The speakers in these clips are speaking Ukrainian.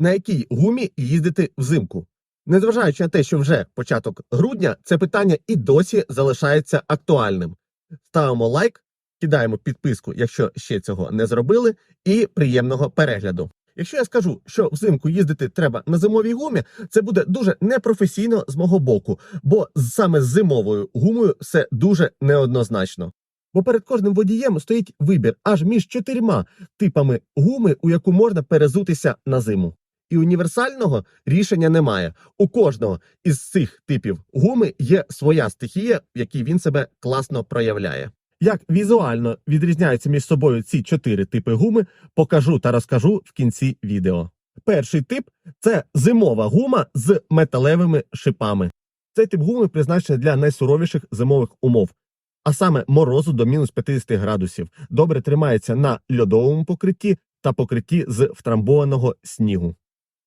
на якій гумі їздити взимку. Незважаючи на те, що вже початок грудня, це питання і досі залишається актуальним. Ставимо лайк, кидаємо підписку, якщо ще цього не зробили, і приємного перегляду. Якщо я скажу, що взимку їздити треба на зимовій гумі, це буде дуже непрофесійно з мого боку, бо саме з зимовою гумою все дуже неоднозначно. Бо перед кожним водієм стоїть вибір аж між чотирма типами гуми, у яку можна перезутися на зиму. І універсального рішення немає. У кожного із цих типів гуми є своя стихія, в якій він себе класно проявляє. Як візуально відрізняються між собою ці чотири типи гуми, покажу та розкажу в кінці відео. Перший тип це зимова гума з металевими шипами. Цей тип гуми призначений для найсуровіших зимових умов, а саме морозу до мінус 50 градусів. Добре тримається на льодовому покритті та покритті з втрамбованого снігу.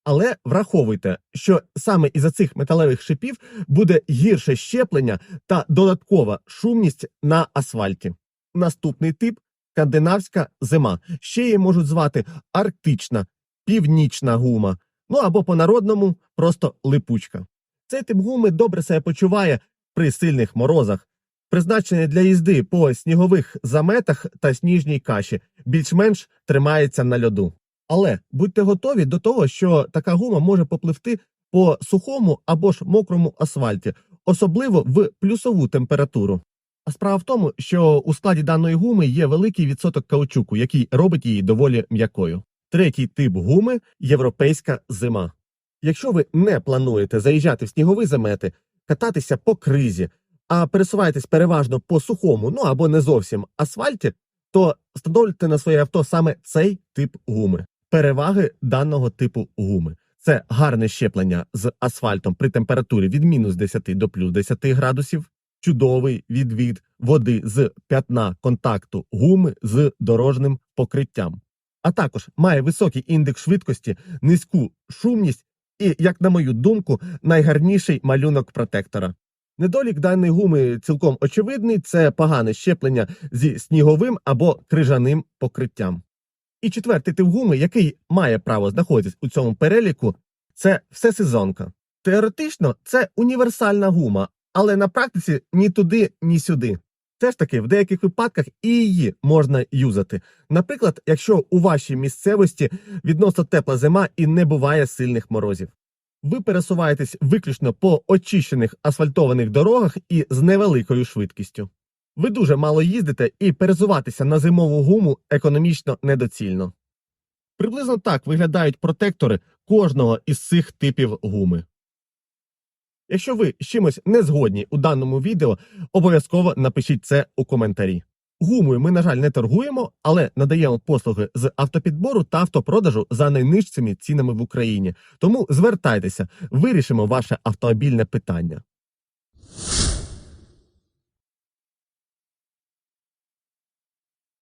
Але враховуйте, що саме із-за цих металевих шипів буде гірше щеплення та додаткова шумність на асфальті. Наступний тип скандинавська зима. Ще її можуть звати арктична, північна гума, ну або по-народному просто липучка. Цей тип гуми добре себе почуває при сильних морозах, призначений для їзди по снігових заметах та сніжній каші, більш-менш тримається на льоду. Але будьте готові до того, що така гума може попливти по сухому або ж мокрому асфальті, особливо в плюсову температуру. А справа в тому, що у складі даної гуми є великий відсоток каучуку, який робить її доволі м'якою. Третій тип гуми європейська зима. Якщо ви не плануєте заїжджати в снігові замети, кататися по кризі, а пересуваєтесь переважно по сухому, ну або не зовсім асфальті, то встановлюйте на своє авто саме цей тип гуми. Переваги даного типу гуми це гарне щеплення з асфальтом при температурі від мінус 10 до плюс 10 градусів, чудовий відвід води з п'ятна контакту гуми з дорожним покриттям. А також має високий індекс швидкості, низьку шумність і, як на мою думку, найгарніший малюнок протектора. Недолік даної гуми цілком очевидний це погане щеплення зі сніговим або крижаним покриттям. І четвертий тип гуми, який має право знаходитись у цьому переліку, це всесезонка. Теоретично це універсальна гума, але на практиці ні туди, ні сюди. Все ж таки, в деяких випадках і її можна юзати. Наприклад, якщо у вашій місцевості відносно тепла зима і не буває сильних морозів. Ви пересуваєтесь виключно по очищених асфальтованих дорогах і з невеликою швидкістю. Ви дуже мало їздите і перезуватися на зимову гуму економічно недоцільно. Приблизно так виглядають протектори кожного із цих типів гуми. Якщо ви з чимось не згодні у даному відео, обов'язково напишіть це у коментарі. Гумою ми, на жаль, не торгуємо, але надаємо послуги з автопідбору та автопродажу за найнижчими цінами в Україні. Тому звертайтеся, вирішимо ваше автомобільне питання.